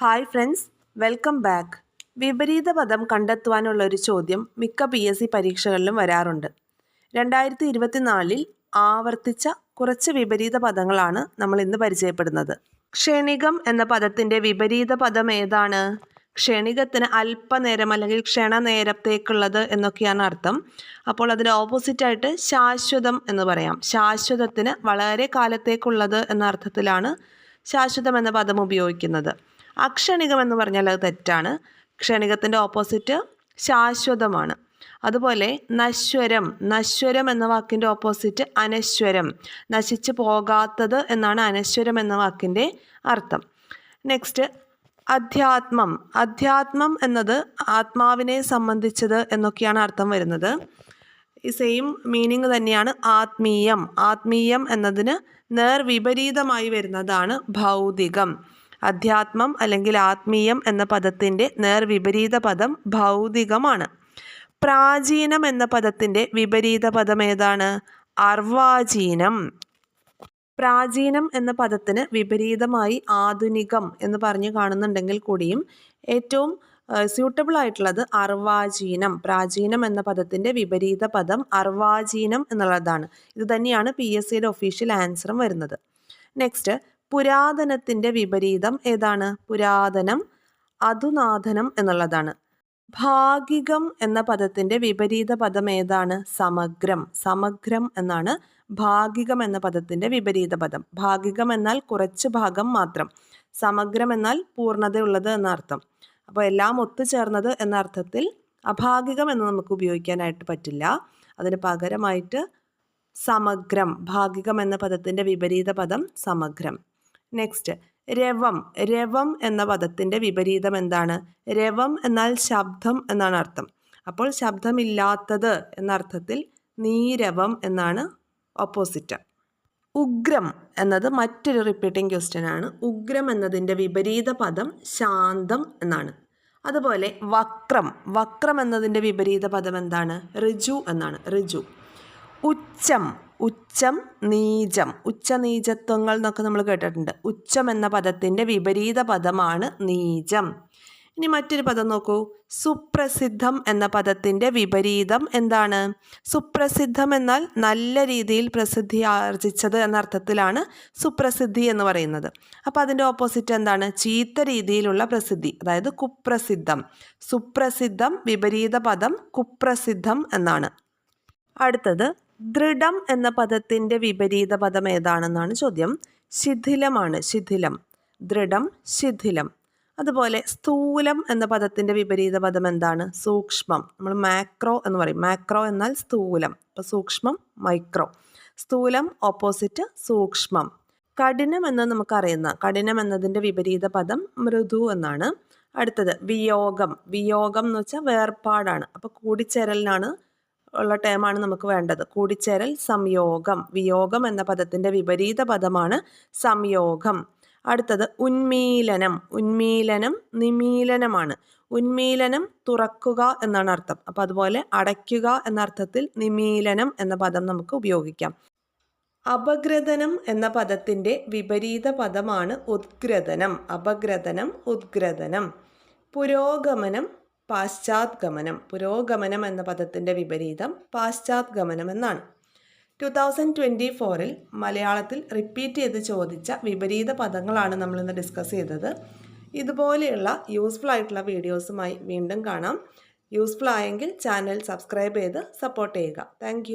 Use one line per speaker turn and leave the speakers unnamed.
Hi friends welcome back വിപരീത പദം കണ്ടെത്തുവാനുള്ള ഒരു ചോദ്യം മിക്ക പി എസ് സി പരീക്ഷകളിലും വരാറുണ്ട്. രണ്ടായിരത്തി ഇരുപത്തിനാലിൽ ആവർത്തിച്ച കുറച്ച് വിപരീത പദങ്ങളാണ് നമ്മൾ ഇന്ന് പരിചയപ്പെടുന്നത്. ക്ഷണികം എന്ന പദത്തിന്റെ വിപരീത പദം ഏതാണ്? ക്ഷണികത്തിന് അല്പനേരം അല്ലെങ്കിൽ ക്ഷണനേരത്തേക്കുള്ളത് എന്നൊക്കെയാണ് അർത്ഥം. അപ്പോൾ അതിന് ഓപ്പോസിറ്റായിട്ട് ശാശ്വതം എന്ന് പറയാം. ശാശ്വതത്തിന് വളരെ കാലത്തേക്കുള്ളത് എന്ന അർത്ഥത്തിലാണ് ശാശ്വതം എന്ന പദം ഉപയോഗിക്കുന്നത്. അക്ഷണികം എന്ന് പറഞ്ഞാൽ അത് തെറ്റാണ്. ക്ഷണികത്തിന്റെ ഓപ്പോസിറ്റ് ശാശ്വതമാണ്. അതുപോലെ നശ്വരം നശ്വരം എന്ന വാക്കിന്റെ ഓപ്പോസിറ്റ് അനശ്വരം. നശിച്ചു പോകാത്തത് എന്നാണ് അനശ്വരം എന്ന വാക്കിന്റെ അർത്ഥം. നെക്സ്റ്റ് അധ്യാത്മം. അധ്യാത്മം എന്നത് ആത്മാവിനെ സംബന്ധിച്ചത് എന്നൊക്കെയാണ് അർത്ഥം വരുന്നത്. ഈ സെയിം മീനിങ് തന്നെയാണ് ആത്മീയം. ആത്മീയം എന്നതിന് നേർ വിപരീതമായി വരുന്നതാണ് ഭൗതികം. അധ്യാത്മം അല്ലെങ്കിൽ ആത്മീയം എന്ന പദത്തിന്റെ നേർവിപരീത പദം ഭൗതികമാണ്. പ്രാചീനം എന്ന പദത്തിന്റെ വിപരീത പദം ഏതാണ്? അർവാചീനം. പ്രാചീനം എന്ന പദത്തിന് വിപരീതമായി ആധുനികം എന്ന് പറഞ്ഞു കാണുന്നുണ്ടെങ്കിൽ കൂടിയും ഏറ്റവും സ്യൂട്ടബിൾ ആയിട്ടുള്ളത് അർവാചീനം പ്രാചീനം എന്ന പദത്തിന്റെ വിപരീത പദം അർവാചീനം എന്നുള്ളതാണ്. ഇത് തന്നെയാണ് പി എസ് സിയുടെ ഒഫീഷ്യൽ ആൻസറും വരുന്നത്. നെക്സ്റ്റ് പുരാതനത്തിന്റെ വിപരീതം ഏതാണ്? പുരാതനം അതുനാഥനം എന്നുള്ളതാണ്. ഭാഗികം എന്ന പദത്തിന്റെ വിപരീത പദം ഏതാണ്? സമഗ്രം. സമഗ്രം എന്നാണ് ഭാഗികം എന്ന പദത്തിന്റെ വിപരീത പദം. ഭാഗികം എന്നാൽ കുറച്ച് ഭാഗം മാത്രം. സമഗ്രം എന്നാൽ പൂർണതയുള്ളത് എന്ന അർത്ഥം. അപ്പോൾ എല്ലാം ഒത്തുചേർന്നത് എന്ന അർത്ഥത്തിൽ അഭാഗികം എന്ന് നമുക്ക് ഉപയോഗിക്കാനായിട്ട് പറ്റില്ല. അതിന് പകരമായിട്ട് സമഗ്രം ഭാഗികം എന്ന പദത്തിന്റെ വിപരീത പദം സമഗ്രം. നെക്സ്റ്റ് രവം. രവം എന്ന പദത്തിന്റെ വിപരീതം എന്താണ്? രവം എന്നാൽ ശബ്ദം എന്നാണ് അർത്ഥം. അപ്പോൾ ശബ്ദമില്ലാത്തത് എന്ന അർത്ഥത്തിൽ നീരവം എന്നാണ് ഓപ്പോസിറ്റ് ഉഗ്രം എന്നത് മറ്റൊരു റിപ്പീറ്റിംഗ് ക്വസ്റ്റ്യൻ ആണ്. ഉഗ്രം എന്നതിന്റെ വിപരീത പദം ശാന്തം എന്നാണ്. അതുപോലെ വക്രം. വക്രം എന്നതിന്റെ വിപരീത പദം എന്താണ്? ഋജു എന്നാണ്. ഋജു. ഉച്ചം. ഉച്ചം നീചം ഉച്ചനീചത്വങ്ങൾ എന്നൊക്കെ നമ്മൾ കേട്ടിട്ടുണ്ട്. ഉച്ചം എന്ന പദത്തിന്റെ വിപരീത പദമാണ് നീചം ഇനി മറ്റൊരു പദം നോക്കൂ. സുപ്രസിദ്ധം എന്ന പദത്തിന്റെ വിപരീതം എന്താണ്? സുപ്രസിദ്ധം എന്നാൽ നല്ല രീതിയിൽ പ്രസിദ്ധി ആർജിച്ചത് എന്ന അർത്ഥത്തിലാണ് സുപ്രസിദ്ധി എന്ന് പറയുന്നത്. അപ്പോൾ അതിന്റെ ഓപ്പോസിറ്റ് എന്താണ്? ചീത്ത രീതിയിലുള്ള പ്രസിദ്ധി അതായത് കുപ്രസിദ്ധം. സുപ്രസിദ്ധം വിപരീത പദം കുപ്രസിദ്ധം എന്നാണ്. അടുത്തത് ദൃഢം എന്ന പദത്തിന്റെ വിപരീത പദം ഏതാണെന്നാണ് ചോദ്യം. ശിഥിലമാണ് ശിഥിലം. ദൃഢം ശിഥിലം. അതുപോലെ സ്ഥൂലം എന്ന പദത്തിന്റെ വിപരീത പദം എന്താണ്? സൂക്ഷ്മം. നമ്മൾ മാക്രോ എന്ന് പറയും. മാക്രോ എന്നാൽ സ്ഥൂലം. അപ്പോൾ സൂക്ഷ്മം മൈക്രോ. സ്ഥൂലം ഓപ്പോസിറ്റ് സൂക്ഷ്മം. കഠിനം എന്ന് നമുക്കറിയുന്ന കഠിനം എന്നതിന്റെ വിപരീത പദം മൃദു എന്നാണ്. അടുത്തത് വിയോഗം. വിയോഗം എന്ന് വെച്ചാൽ വേർപാടാണ്. അപ്പോൾ കൂടിച്ചേരലിനാണ് ഉള്ള ടേമാണ് നമുക്ക് വേണ്ടത്. കൂടിച്ചേരൽ സംയോഗം. വിയോഗം എന്ന പദത്തിന്റെ വിപരീത പദമാണ് സംയോഗം. അടുത്തത് ഉന്മീലനം. ഉന്മീലനം നിമീലനമാണ്. ഉന്മീലനം തുറക്കുക എന്നാണ് അർത്ഥം. അപ്പം അതുപോലെ അടയ്ക്കുക എന്ന അർത്ഥത്തിൽ നിമീലനം എന്ന പദം നമുക്ക് ഉപയോഗിക്കാം. അപഗ്രഥനം എന്ന പദത്തിന്റെ വിപരീത പദമാണ് ഉദ്ഗ്രഥനം. അപഗ്രഥനം ഉദ്ഗ്രഥനം. പുരോഗമനം പാശ്ചാത്ഗമനം പുരോഗമനം എന്ന പദത്തിന്റെ വിപരീതം പാശ്ചാത്ഗമനം എന്നാണ്. ടു തൗസൻഡ് ട്വന്റി ഫോറിൽ മലയാളത്തിൽ റിപ്പീറ്റ് ചെയ്ത് ചോദിച്ച വിപരീത പദങ്ങളാണ് നമ്മളിന്ന് ഡിസ്കസ് ചെയ്തത്. ഇതുപോലെയുള്ള യൂസ്ഫുൾ ആയിട്ടുള്ള വീഡിയോസുമായി വീണ്ടും കാണാം. യൂസ്ഫുൾ ആയെങ്കിൽ ചാനൽ സബ്സ്ക്രൈബ് ചെയ്ത് സപ്പോർട്ട് ചെയ്യുക. താങ്ക്